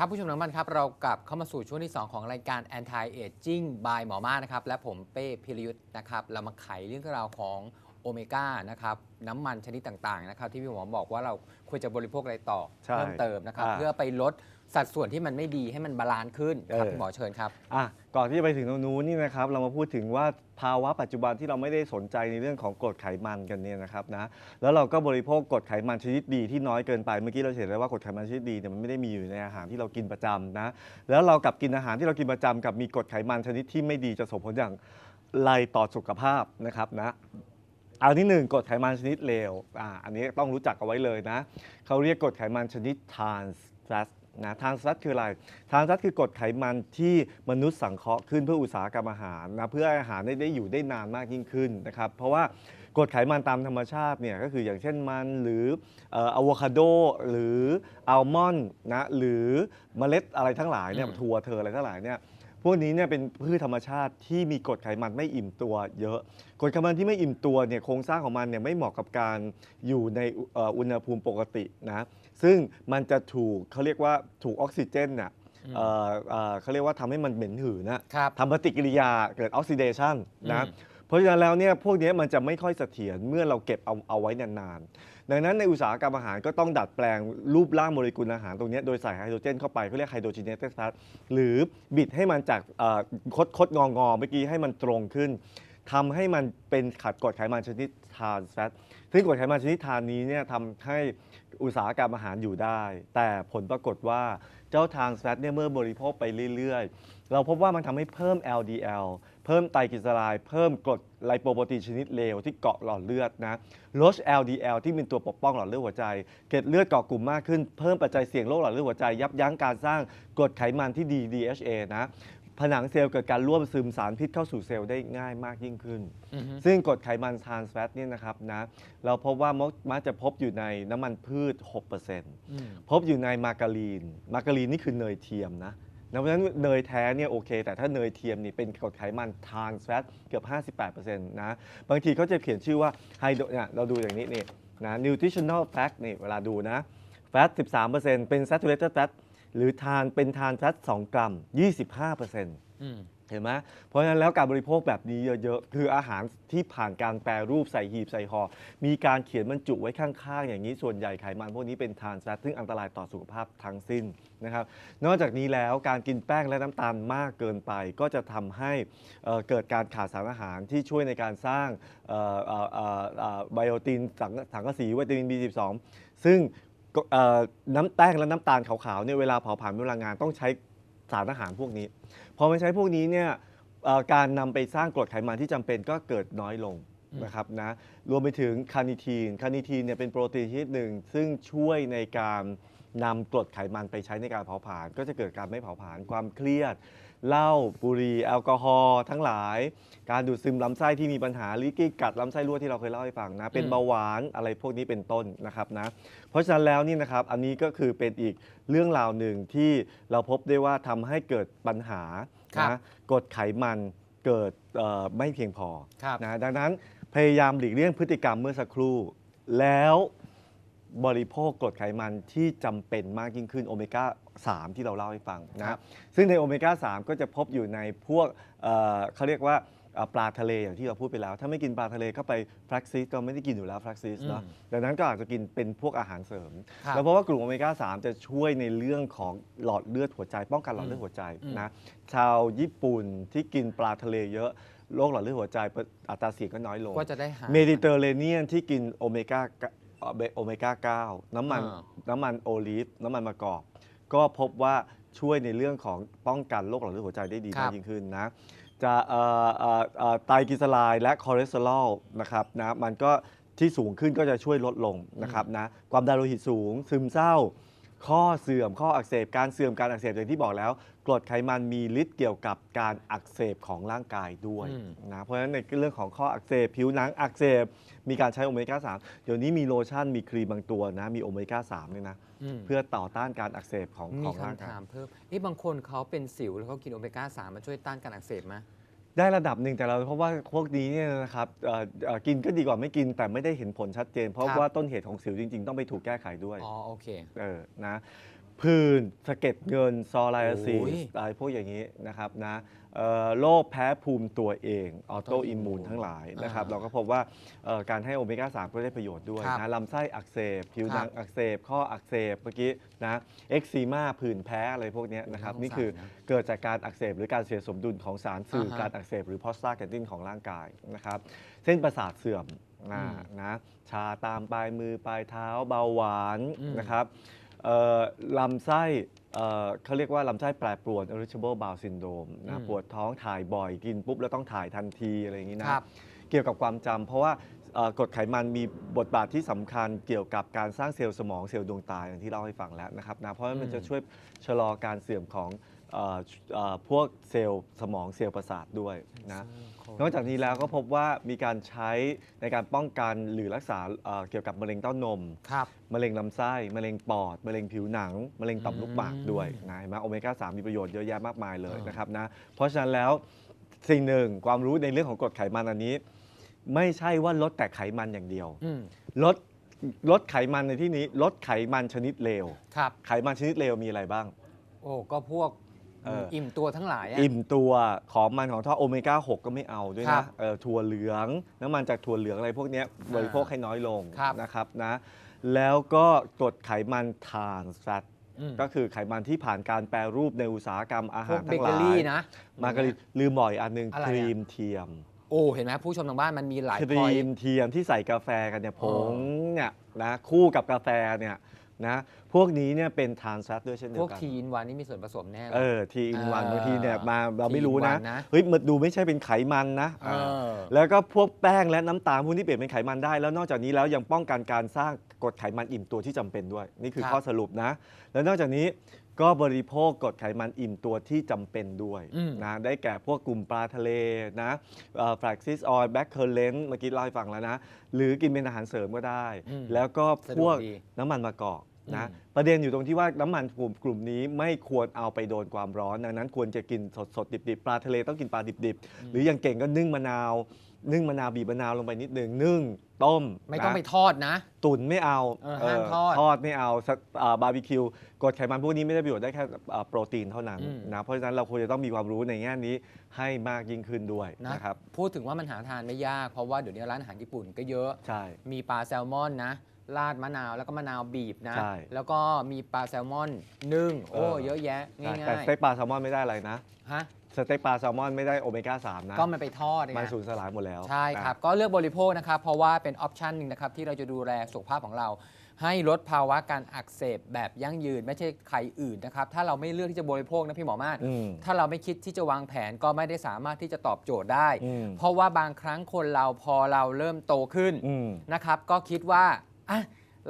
ครับผู้ชมทั้งบ้านครับ เรากลับเข้ามาสู่ช่วงที่ 2 ของรายการ Anti Aging by หมอมานะครับ และผมเป้พิรยุทธ์นะครับ เรามาไขเรื่องราวของโอเมก้านะครับน้ำมันชนิดต่างๆนะครับที่พี่หมอบอกว่าเราควรจะบริโภคอะไรต่อ ใช่เพิ่มเติมนะครับ อ่า เพื่อไปลด สัดส่วนที่มันไม่ดีให้มันบาลานซ์ขึ้นครับเออ พี่หมอเชิญครับ อะก่อนที่จะไปถึงตรงนู้นนี่นะครับเรามาพูดถึงว่าภาวะปัจจุบันที่เราไม่ได้สนใจในเรื่องของกรดไขมันกันเนี่ยนะครับนะแล้วเราก็บริโภคกรดไขมันชนิดดีที่น้อยเกินไปเมื่อกี้เราเห็นแล้วว่ากรดไขมันชนิดดีเนี่ยมันไม่ได้มีอยู่ในอาหารที่เรากินประจำนะแล้วเรากลับกินอาหารที่เรากินประจำกับมีกรดไขมันชนิดที่ไม่ดีจะส่งผลอย่างไรต่อสุขภาพนะครับนะเอาที่หนึ่งกรดไขมันชนิดเลวอ่าอันนี้ต้องรู้จักเอาไว้เลยนะเขาเรียกกรดไขมันชนิด trans fat นะ trans fat คืออะไร ทานซัดคือกรดไขมันที่มนุษย์สังเคราะห์ขึ้นเพื่ออุตสาหกรรมอาหารนะเพื่ออาหารได้ได้อยู่ได้นานมากยิ่งขึ้นนะครับเพราะว่ากรดไขมันตามธรรมชาติเนี่ยก็คืออย่างเช่นมันหรืออะโวคาโดหรืออัลมอนด์นะหรือเมล็ดอะไรทั้งหลายเนี่ยถั่วเธออะไรทั้งหลายเนี่ยพวกนี้เนี่ยเป็นพืชธรรมชาติที่มีกรดไขมันไม่อิ่มตัวเยอะกรดไขมันที่ไม่อิ่มตัวเนี่ยโครงสร้างของมันเนี่ยไม่เหมาะกับการอยู่ในอุณหภูมิปกตินะ ซึ่งมันจะถูกเขาเรียกว่าถูกออกซิเจนเนี่ยอืมเอ่อเอ่อเขาเรียกว่าทำให้มันเหม็นหืนนะครับ ทำปฏิกิริยาเกิดออกซิเดชันนะอืม เพราะฉะนั้นแล้วเนี่ยพวกเนี้ยมันจะไม่ค่อยเสถียรเมื่อเราเก็บเอาเอาไว้นานๆดังนั้นในอุตสาหกรรมอาหารก็ต้องดัดแปลงรูปร่างโมเลกุลอาหารตรงเนี้ยโดยใส่ไฮโดรเจนเข้าไปเขาเรียกไฮโดรจีเนตฟาสหรือบิดให้มันจากเอ่อคดคดงองอๆเมื่อกี้ให้มันตรงขึ้นทำให้มันเป็นขัดกรดไขมันชนิดทานแฟตซึ่งกรดไขมันชนิดทานนี้เนี่ยทำให้ อุตสาหกรรมอาหารอยู่ได้ แต่ผลปรากฏว่าเจ้าทานแฟตเนี่ยเมื่อบริโภคไปเรื่อยๆ เราพบว่ามันทำให้เพิ่ม LDL เพิ่มไตรกลีเซอไรด์เพิ่มกรดไลโปโปรตีนชนิดเลวที่เกาะหลอดเลือดนะลด LDL ที่เป็นตัวปกป้องหลอดเลือดหัวใจ เกล็ดเลือดเกาะกลุ่มมากขึ้น เพิ่มปัจจัยเสี่ยงโรคหลอดเลือดหัวใจ ยับยั้งการสร้างกรดไขมันที่ดี DHA นะ ผนังเซลล์เกิดการร่วมซึมสารพิษเข้าสู่เซลล์ได้ง่ายมากยิ่งขึ้น อือฮึ ซึ่งกรดไขมันทรานส์แฟตเนี่ยนะครับนะเราพบว่ามักมักจะพบอยู่ในน้ำมันพืช 6%อืมพบอยู่ในมาการีน มาการีนนี่คือเนยเทียมนะนะเพราะฉะนั้นเนยแท้เนี่ยโอเค แต่ถ้าเนยเทียมนี่เป็นกรดไขมันทรานส์แฟตเกือบ 58%นะบางทีเขาจะเขียนชื่อว่าไฮโดรเนี่ยเราดูอย่างนี้นี่นะ nutritional fat นี่เวลาดูนะ fat 13%เป็น saturated fat หรือทานเป็นทานแฟต2กรัม 25%อืมเห็นไหมเพราะฉะนั้นแล้วการบริโภคแบบนี้เยอะๆ คืออาหารที่ผ่านการแปรรูปใส่หีบใส่ห่อมีการเขียนบรรจุไว้ข้างๆ อย่างนี้ส่วนใหญ่ไขมันพวกนี้เป็นทรานส์แฟตซึ่งอันตรายต่อสุขภาพทั้งสิ้นนะครับ นอกจากนี้แล้วการกินแป้งและน้ำตาลมากเกินไป ก็จะทำให้เอ่อเกิดการขาดสารอาหารที่ช่วยในการสร้างไบโอตินสังสังกะสีวิตามิน B12 ซึ่งก็ เอ่อน้ำแป้งและน้ำตาลขาวๆเนี่ยเวลาเผาผลาญพลังงานต้องใช้สารอาหารพวกนี้ พอไม่ใช้พวกนี้เนี่ยเอ่อการนำไปสร้างกรดไขมันที่จำเป็นก็เกิดน้อยลงอืมนะครับนะรวมไปถึงคาร์นิทีนคาร์นิทีนเนี่ยเป็นโปรตีนชนิดหนึ่ง ซึ่งช่วยในการนำกรดไขมันไปใช้ในการเผาผลาญก็จะเกิดการไม่เผาผลาญความเครียด เหล้าบุหรี่แอลกอฮอล์ทั้งหลาย การดูดซึมลำไส้ที่มีปัญหาลิกี้กัดลำไส้รั่วที่เราเคยเล่าให้ฟังนะเป็นอืมเบาหวานอะไรพวกนี้เป็นต้นนะครับนะเพราะฉะนั้นแล้วนี่นะครับอันนี้ก็คือเป็นอีกเรื่องราวหนึ่งที่เราพบได้ว่าทำให้เกิดปัญหาครับนะกรดไขมันเกิดเอ่อไม่เพียงพอครับ นะดังนั้นพยายามหลีกเลี่ยงพฤติกรรมเมื่อสักครู่ แล้ว บริโภคกรดไขมันที่จำเป็นมากยิ่งขึ้นโอเมก้า 3 ที่เราเล่าให้ฟังครันะบซึ่งในโอเมก้า 3 ก็จะพบอยู่ในพวกเอ่อเขาเรียกว่าเอ่อปลาทะเลอย่างที่เราพูดไปแล้ว ถ้าไม่กินปลาทะเลเข้าไปฟลักซิสก็ไม่ได้กินอยู่แล้วฟลักซิสเนาะอืมดังนั้นก็อาจจะกินเป็นพวกอาหารเสริม ครับ แล้วเพราะว่ากลุ่มโอเมก้า 3 จะช่วยในเรื่องของหลอดเลือดหัวใจ ป้องกันหลอดเลือดหัวใจอืมนะ ชาวญี่ปุ่นที่กินปลาทะเลเยอะโรคหลอดเลือดหัวใจอัตราเสี่ยงก็น้อยลง ก็จะได้หา เมดิเตอร์เรเนียนที่กินโอเมก้าเอ่อ โอเมก้า 9 น้ำมันอ่า น้ำมันโอลีฟน้ำมันมะกอก ก็พบว่าช่วยในเรื่องของป้องกันโรคหลอดเลือดหัวใจได้ดีครัมากบยิ่งขึ้นนะ จะเอ่อเอ่อเอ่อไตรกลีเซอไรด์และคอเลสเตอรอลนะครับนะมันก็ที่สูงขึ้นก็จะช่วยลดลงนะครับนะความดันโลหิตสูงซึมเศร้า ข้อเสื่อมข้ออักเสบการเสื่อมการอักเสบอย่างที่บอกแล้ว กรดไขมันมีฤทธิ์เกี่ยวกับการอักเสบของร่างกายด้วยอืม นะเพราะฉะนั้นในเรื่องของข้ออักเสบผิวหนังอักเสบมีการใช้โอเมก้า3เดี๋ยวนี้มีโลชั่นมีครีมบางตัวนะมีโอเมก้า3เลยนะอืมเพื่อต่อต้านการอักเสบของมีของร่างกาคำถายมเพิ่มนี่บางคนเขาเป็นสิวแล้วเขากินโอเมก้า 3 มันช่วยต้านการอักเสบไหม ได้ระดับหนึ่งแต่เราเพราะว่าพวกนี้เนี่ยนะครับเอ่อเอ่อกินก็ดีกว่าไม่กินแต่ไม่ได้เห็นผลชัดเจน เพราะครับ ว่าต้นเหตุของสิวจริง ๆ ต้องไปถูกแก้ไขด้วย อ๋อโอเค เออ นะ ผื่นสะเก็ดเงิน ซอไลอาซีโอ้ยสอะไรพวกอย่างนี้นะครับนะเอ่อ โรคแพ้ภูมิตัวเองออโตอิมมูนทั้งหลายนะครับอ่าเราก็พบว่าเอ่อการให้โอเมก้า 3 ก็ได้ประโยชน์ด้วยครับนะลำไส้อักเสบ ผิวหนังครับอักเสบ ข้ออักเสบเมื่อกี้นะเอ็กซีมาผื่นแพ้อะไรพวกเนี้ยนะครับน่าสงสารนี่คือนะเกิดจากการอักเสบหรือการเสียสมดุลของสารสื่ออ่าฮะการอักเสบหรือพอสตาแกนตินของร่างกายนะครับเส้นประสาทเสื่อมอ่าอืมนะชาตามปลายมือปลายเท้าเบาหวานอืมนะครับเอ่อลำไส้เอ่อเขาเรียกว่าลำไส้แปรปรวน irritable bowel syndrome นะปวดท้องถ่ายบ่อยกินปุ๊บ แล้วต้องถ่ายทันทีอะไรอย่างนี้นะ ครับ เกี่ยวกับความจำเพราะว่าเอ่อกรดไขมันมีบทบาทที่สำคัญเกี่ยวกับการสร้างเซลล์สมองเซลล์ดวงตาอย่างที่เล่าให้ฟังแล้วนะครับนะเพราะว่ามันอืมจะช่วยชะลอการเสื่อมของ เอ่อเอ่อพวกเซลล์สมองเซลล์ประสาทด้วยนะนอกจากนี้แล้วก็พบว่ามีการใช้ในการป้องกันหรือรักษาเอ่อเกี่ยวกับมะเร็งเต้านม ครับ มะเร็งลำไส้ มะเร็งปอด มะเร็งผิวหนัง มะเร็งต่อมลูกหมากอืมด้วยนะเห็นไหมโอเมก้า 3 มีประโยชน์เยอะแยะมากมายเลยอ่านนะครับนะ เพราะฉะนั้นแล้วสิ่งหนึ่งความรู้ในเรื่องของกรดไขมันอันนี้ ไม่ใช่ว่าลดแต่ไขมันอย่างเดียว อืมลดลดไขมันในที่นี้ลดไขมันชนิดเลว ครับ ไขมันชนิดเลวมีอะไรบ้าง โอ้ก็พวก เอออิ่อิ่มตัวทั้งหลายอะอิ่มตัวของมันของทอดโอเมก้า6ก็ไม่เอาด้วยครันะบเอ่อถั่วเหลืองน้ำมันจากถั่วเหลืองอะไรพวกเนี้ยบริโภคให้น้อยลงครับ นะครับนะแล้วก็กรดไขมันทรานส์แฟตอืมก็คือไขมันที่ผ่านการแปรรูปในอุตสาหกรรมอาพวหากรเบทั้งหเกอลายรี่นะ มาการิลืมบ่อยอันหนึงอะไรคอะรีมเทียม โอ้เห็นไหมผู้ชมทางบ้านมันมีหลายคพรีอย มเทียมที่ใส่กาแฟกันเนี่ยผอ๋องเนี่ยนะคู่กับกาแฟเนี่ย นะพวกนี้เนี่ยเป็นทรานส์แฟตด้วยเช่นเดีพยววกกันทีอินวันนี่มีส่วนผสมแน่เลยเออทีอินวันอ่าบางทีเนี่ยมาเราไม่รู้นะ T in one นะ เฮ้ยมันดูไม่ใช่เป็นไขมันนะเออแล้วก็พวกแป้งและน้ำตาลพวกนี้เปลี่ยนเป็นไขมันได้ แล้วนอกจากนี้แล้วยังป้องกันการสร้างกรดไขมันอิ่มตัวที่จำเป็นด้วย นี่คือครับ ข้อสรุปนะ แล้วนอกจากนี้ก็บริโภคกรดไขมันอิ่มตัวที่จำเป็นด้วยอืม นะได้แก่พวกกลุ่มปลาทะเลนะแฟลกซิสออยล์แบคเคอร์เลนเมื่อกี้เล่าให้ฟังแล้วนะ หรือกินเป็นอาหารเสริมก็ได้ อืมแล้วก็สะพดววกกดี น้ำมันมะกอก นะอืมประเด็นอยู่ตรงที่ว่าน้ำมันกลุ่มกลุ่มนี้ไม่ควรเอาไปโดนความร้อน ดังนั้นควรจะกินสดสดๆดิบๆปลาทะเลต้องกินปลาดิบๆ หรืออย่างเก่งก็นึ่งมะนาว นึ่งมะนาวบีบมะนาวลงไปนิดนึงนึ่งต้มไม่ต้องนะไปทอดนะ ตุ๋นไม่เอาเออห้ามทอดทอดไม่เอาสตอ่าบาร์บีคิวกรดไขมันพวกนี้ไม่ได้ประโยชน์ได้แค่อ่าโปรตีนเท่านั้นอืมนะเพราะฉะนั้นเราควรจะต้องมีความรู้ในแง่นี้ให้มากยิ่งขึ้นด้วยนะนะครับพูดถึงว่ามันหาทานไม่ยากเพราะว่าเดี๋ยวนี้ร้านอาหารญี่ปุ่นก็เยอะใช่มีมีปลาแซลมอนนะ ราดมะนาวแล้วก็มะนาวบีบนะ ใช่ แล้วก็มีปลาแซลมอนนึ่งโอ้เออเยอะแยะใช่ง่าแต่ยสเต็กปลาแซลมอนไม่ได้อะไรนะๆฮะสเต็กปลาแซลมอนไม่ได้โอเมก้า3นะ ก็มันไปทอดไง มันสูญสลายหมดแล้วใช่ครับนะก็เลือกบริโภคนะครับ เพราะว่าเป็นออปชันหนึ่งนะครับ ที่เราจะดูแลสุขภาพของเรา ให้ลดภาวะการอักเสบแบบยั่งยืน ไม่ใช่ใครอื่นนะครับ ถ้าเราไม่เลือกที่จะบริโภคนะพี่หมอมาศอืม ถ้าเราไม่คิดที่จะวางแผนก็ไม่ได้สามารถที่จะตอบโจทย์ได้ อืม เพราะว่าบางครั้งคนเราพอเราเริ่มโตขึ้นอืม นะครับ ก็คิดว่า อะ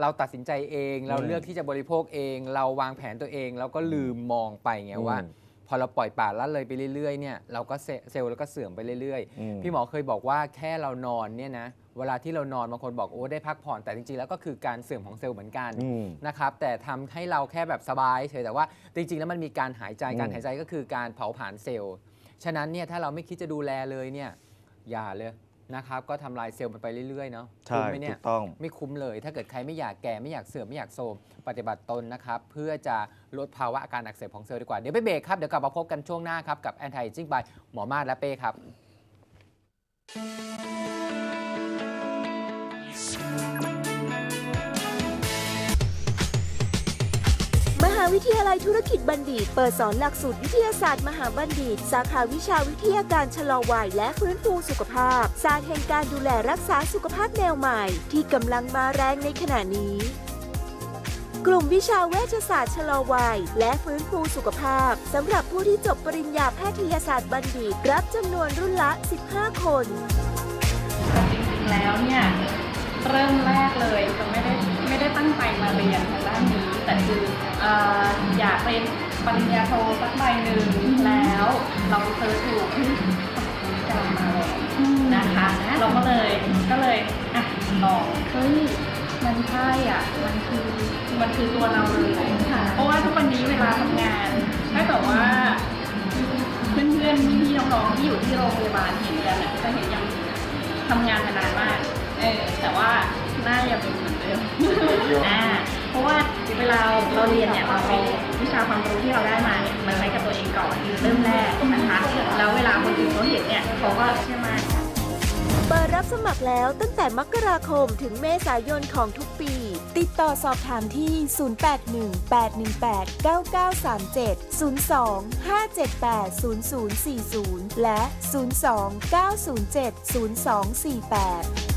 เราตัดสินใจเองเราอืมเลือกที่จะบริโภคเอง เราวางแผนตัวเอง แล้วก็ลืมมองไปไงว่าอืมพอเราปล่อยปละละเลยไปเรื่อยๆเนี่ยเราก็เซเซลล์แล้วก็เสื่อมไปเรื่อยๆอืมพี่หมอเคยบอกว่าแค่เรานอนเนี่ยนะเวลาที่เรานอนบางคนบอกโอ้ได้พักผ่อนแต่จริงๆ แล้วก็คือการเสื่อมของเซลล์เหมือนกันอืมนะครับแต่ทำให้เราแค่แบบสบายเฉยแต่ว่าจริงๆ แล้วมันมีการหายใจอืมการหายใจก็คือการเผาผลาญเซลล์ฉะนั้นเนี่ยถ้าเราไม่คิดจะดูแลเลยเนี่ยอย่าเลย นะครับก็ทำลายเซลล์มันไปเรื่อยๆเนาะใช่คุ้มไหมถูเนี่ยกต้อง ไม่คุ้มเลย ถ้าเกิดใครไม่อยากแก่ไม่อยากเสื่อมไม่อยากโทรมปฏิบัติตนนะครับเพื่อจะลดภาวะอาการอักเสบของเซลล์ดีกว่า เดี๋ยวไปเบรกครับ เดี๋ยวกลับมาพบกันช่วงหน้าครับ กับ Anti Aging by หมอมาศและเป้ครับ วิทยาลัยธุรกิจบัณฑิต เปิดสอนหลักสูตรวิทยาศาสตร์มหาบัณฑิต สาขาวิชาวิทยาการชะลอวัยและฟื้นฟูสุขภาพ ศาสตร์แห่งการดูแลรักษาสุขภาพแนวใหม่ ที่กำลังมาแรงในขณะนี้ กลุ่มวิชาเวชศาสตร์ชะลอวัยและฟื้นฟูสุขภาพสำหรับผู้ที่จบปริญญาแพทยศาสตร์บัณฑิต รับจำนวนรุ่นละ 15 คนจริงๆแล้วเนี่ยเริ่มแรกเลยจะไม่ได้ไม่ได้ตั้งใจมาเรียน แต่คือเอ่ออยากเรียนปริญญาโทสักใบหนึ่งแล้วเราเจอถูกที่กำลังมาเลยนะคะ เราก็เลยก็เลยอะลองเฮ้ยมันใช่อะมันคือมันคือตัวเราเลยค่ะเพราะว่าทุกวันนี้เวลาทำงานถ้าเกิดว่าเพื่อนๆพี่ๆน้องๆที่อยู่ที่โรงพยาบาลเห็นกันน่ะจะเห็นยังทำงานมานานมากเออแต่ว่าหน้ายังเป็นเหมือนเดิมอ่าเพ ราะว่าเวลาเราเรียนเนี่ยเราเอาวิชาความรู้ที่เราได้มาเนี่ยมาใช้กับตัวเองก่อนเริ่มแรกนะคะแล้วเวลาคนอื่นเขาเห็นเนี่ยเขาก็เชื่อมั่นเปิดรับสมัครแล้วตั้งแต่มกราคมถึงเมษายนของทุกปี ติดต่อสอบถามที่ 0818189937 02 578 0040 และ 02 907 0248